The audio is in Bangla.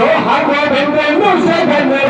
Soha ko bende mushe bende